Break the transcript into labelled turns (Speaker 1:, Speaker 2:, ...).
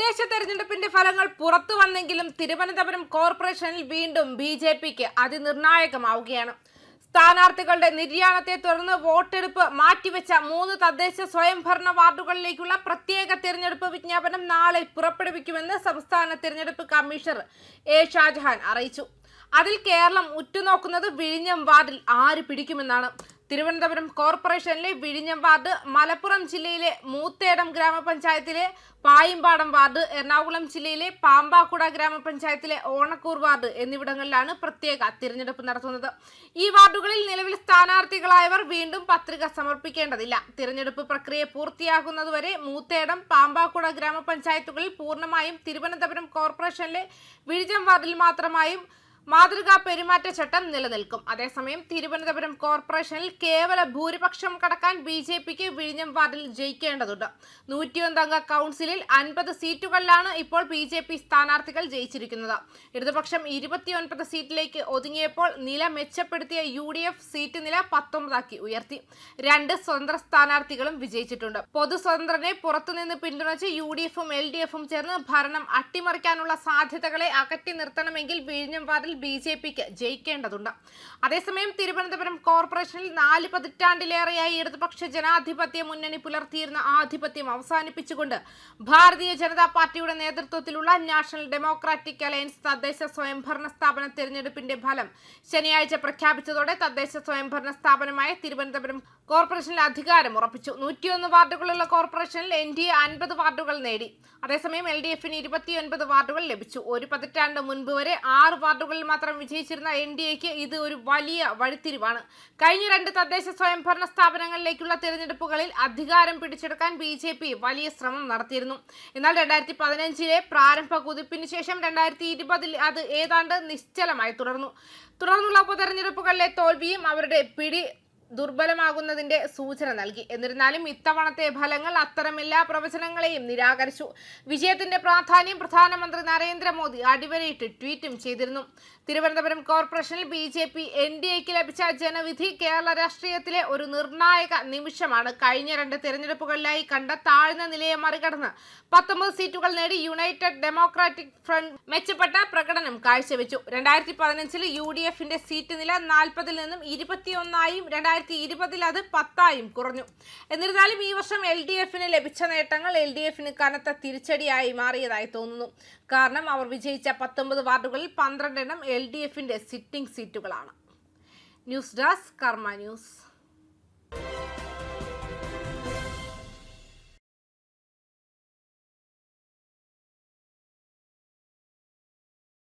Speaker 1: തദ്ദേശ തെരഞ്ഞെടുപ്പിന്റെ ഫലങ്ങൾ പുറത്തു വന്നെങ്കിലും തിരുവനന്തപുരം കോർപ്പറേഷനിൽ വീണ്ടും ബി ജെ പിക്ക് അതിനിർണായകമാവുകയാണ് സ്ഥാനാർത്ഥികളുടെ നിര്യാണത്തെ തുടർന്ന് വോട്ടെടുപ്പ് മാറ്റിവെച്ച മൂന്ന് തദ്ദേശ സ്വയംഭരണ വാർഡുകളിലേക്കുള്ള പ്രത്യേക തിരഞ്ഞെടുപ്പ് വിജ്ഞാപനം നാളെ പുറപ്പെടുവിക്കുമെന്ന് സംസ്ഥാന തിരഞ്ഞെടുപ്പ് കമ്മീഷണർ എ ഷാജഹാൻ അറിയിച്ചു അതിൽ കേരളം ഉറ്റുനോക്കുന്നത് വിഴിഞ്ഞം വാർഡിൽ ആര് പിടിക്കുമെന്നാണ് തിരുവനന്തപുരം കോർപ്പറേഷനിലെ വിഴിഞ്ഞം വാർഡ് മലപ്പുറം ജില്ലയിലെ മൂത്തേടം ഗ്രാമപഞ്ചായത്തിലെ പായിമ്പാടം വാർഡ് എറണാകുളം ജില്ലയിലെ പാമ്പാക്കുട ഗ്രാമപഞ്ചായത്തിലെ ഓണക്കൂർ വാർഡ് എന്നിവിടങ്ങളിലാണ് പ്രത്യേക തിരഞ്ഞെടുപ്പ് നടത്തുന്നത് ഈ വാർഡുകളിൽ നിലവിൽ സ്ഥാനാർത്ഥികളായവർ വീണ്ടും പത്രിക സമർപ്പിക്കേണ്ടതില്ല തിരഞ്ഞെടുപ്പ് പ്രക്രിയ പൂർത്തിയാകുന്നതുവരെ മൂത്തേടം പാമ്പാക്കുട ഗ്രാമപഞ്ചായത്തുകളിൽ പൂർണ്ണമായും തിരുവനന്തപുരം കോർപ്പറേഷനിലെ വിഴിഞ്ഞം വാർഡിൽ മാത്രമായും മാതൃകാ പെരുമാറ്റച്ചട്ടം നിലനിൽക്കും അതേസമയം തിരുവനന്തപുരം കോർപ്പറേഷനിൽ കേവല ഭൂരിപക്ഷം കടക്കാൻ ബി ജെ പിക്ക് വിഴിഞ്ഞം വാർഡിൽ ജയിക്കേണ്ടതുണ്ട് നൂറ്റിയൊന്നംഗ കൗൺസിലിൽ അൻപത് സീറ്റുകളിലാണ് ഇപ്പോൾ ബി ജെ പി സ്ഥാനാർത്ഥികൾ ജയിച്ചിരിക്കുന്നത് ഇടതുപക്ഷം ഇരുപത്തിയൊൻപത് സീറ്റിലേക്ക് ഒതുങ്ങിയപ്പോൾ നില മെച്ചപ്പെടുത്തിയ യു ഡി എഫ് സീറ്റ് നില പത്തൊമ്പതാക്കി ഉയർത്തി രണ്ട് സ്വതന്ത്ര സ്ഥാനാർത്ഥികളും വിജയിച്ചിട്ടുണ്ട് പൊതു സ്വതന്ത്രനെ പുറത്തുനിന്ന് പിന്തുണച്ച് യു ഡി എഫും എൽ ഡി എഫും ചേർന്ന് ഭരണം അട്ടിമറിക്കാനുള്ള സാധ്യതകളെ അകറ്റി നിർത്തണമെങ്കിൽ വിഴിഞ്ഞം വാർഡിൽ മണ്ഡലത്തിൽ ബി ജെ പിക്ക് ജയിക്കേണ്ടതുണ്ട് അതേസമയം തിരുവനന്തപുരം കോർപ്പറേഷനിൽ നാല് പതിറ്റാണ്ടിലേറെയായി ഇടതുപക്ഷ ജനാധിപത്യ മുന്നണി പുലർത്തിയിരുന്ന ആധിപത്യം അവസാനിപ്പിച്ചുകൊണ്ട് ഭാരതീയ ജനതാ പാർട്ടിയുടെ നേതൃത്വത്തിലുള്ള നാഷണൽ ഡെമോക്രാറ്റിക് അലയൻസ് തദ്ദേശ സ്വയംഭരണ സ്ഥാപന തെരഞ്ഞെടുപ്പിന്റെ ഫലം ശനിയാഴ്ച പ്രഖ്യാപിച്ചതോടെ തദ്ദേശ സ്വയംഭരണ സ്ഥാപനമായ തിരുവനന്തപുരം കോർപ്പറേഷനിൽ അധികാരം ഉറപ്പിച്ചു നൂറ്റിയൊന്ന് വാർഡുകളുള്ള കോർപ്പറേഷനിൽ എൻ ഡി എ അൻപത് വാർഡുകൾ നേടി അതേസമയം എൽ ഡി എഫിന് ഇരുപത്തിയൊൻപത് വാർഡുകൾ ലഭിച്ചു ഒരു പതിറ്റാണ്ട് മുൻപ് വരെ ആറ് വാർഡുകൾ മാത്രം വിജയിച്ചിരുന്ന എൻ ഡി എക്ക് ഇത് ഒരു വലിയ വഴിത്തിരിവാണ് കഴിഞ്ഞ രണ്ട് തദ്ദേശ സ്വയംഭരണ സ്ഥാപനങ്ങളിലേക്കുള്ള തിരഞ്ഞെടുപ്പുകളിൽ അധികാരം പിടിച്ചെടുക്കാൻ ബി ജെ പി വലിയ ശ്രമം നടത്തിയിരുന്നു എന്നാൽ രണ്ടായിരത്തി പതിനഞ്ചിലെ പ്രാരംഭ കുതിപ്പിന് ശേഷം രണ്ടായിരത്തി ഇരുപതിൽ അത് ഏതാണ്ട് നിശ്ചലമായി തുടർന്നു തുടർന്നുള്ള ഉപതെരഞ്ഞെടുപ്പുകളിലെ തോൽവിയും അവരുടെ പിടി ദുർബലമാകുന്നതിന്റെ സൂചന നൽകി എന്നിരുന്നാലും ഇത്തവണത്തെ ഫലങ്ങൾ അത്തരം എല്ലാ പ്രവചനങ്ങളെയും നിരാകരിച്ചു വിജയത്തിന്റെ പ്രാധാന്യം പ്രധാനമന്ത്രി നരേന്ദ്രമോദി അടിവരയിട്ട് ട്വീറ്റും ചെയ്തിരുന്നു തിരുവനന്തപുരം കോർപ്പറേഷനിൽ B J P N D എക്ക് ലഭിച്ച ജനവിധി കേരള രാഷ്ട്രീയത്തിലെ ഒരു നിർണായക നിമിഷമാണ് കഴിഞ്ഞ രണ്ട് തിരഞ്ഞെടുപ്പുകളിലായി കണ്ട താഴ്ന്ന നിലയെ മറികടന്ന് പത്തൊമ്പത് സീറ്റുകൾ നേടി യുണൈറ്റഡ് ഡെമോക്രാറ്റിക് ഫ്രണ്ട് മെച്ചപ്പെട്ട പ്രകടനം കാഴ്ചവെച്ചു രണ്ടായിരത്തി പതിനഞ്ചിൽ യു ഡി എഫിന്റെ സീറ്റ് നില നാൽപ്പതിൽ നിന്നും ഇരുപത്തിയൊന്നായും രണ്ടായിരത്തി രണ്ടായിരത്തി ഇരുപതിൽ അത് പത്തായും കുറഞ്ഞു എന്നിരുന്നാലും ഈ വർഷം എൽ ഡി എഫിന് ലഭിച്ച നേട്ടങ്ങൾ എൽ ഡി എഫിന് കനത്ത തിരിച്ചടിയായി മാറിയതായി തോന്നുന്നു കാരണം അവർ വിജയിച്ച പത്തൊമ്പത് വാർഡുകളിൽ പന്ത്രണ്ടെണ്ണം എൽ ഡി എഫിന്റെ സിറ്റിംഗ് സീറ്റുകളാണ് ന്യൂസ് ഡെസ്ക് കർമ്മ ന്യൂസ്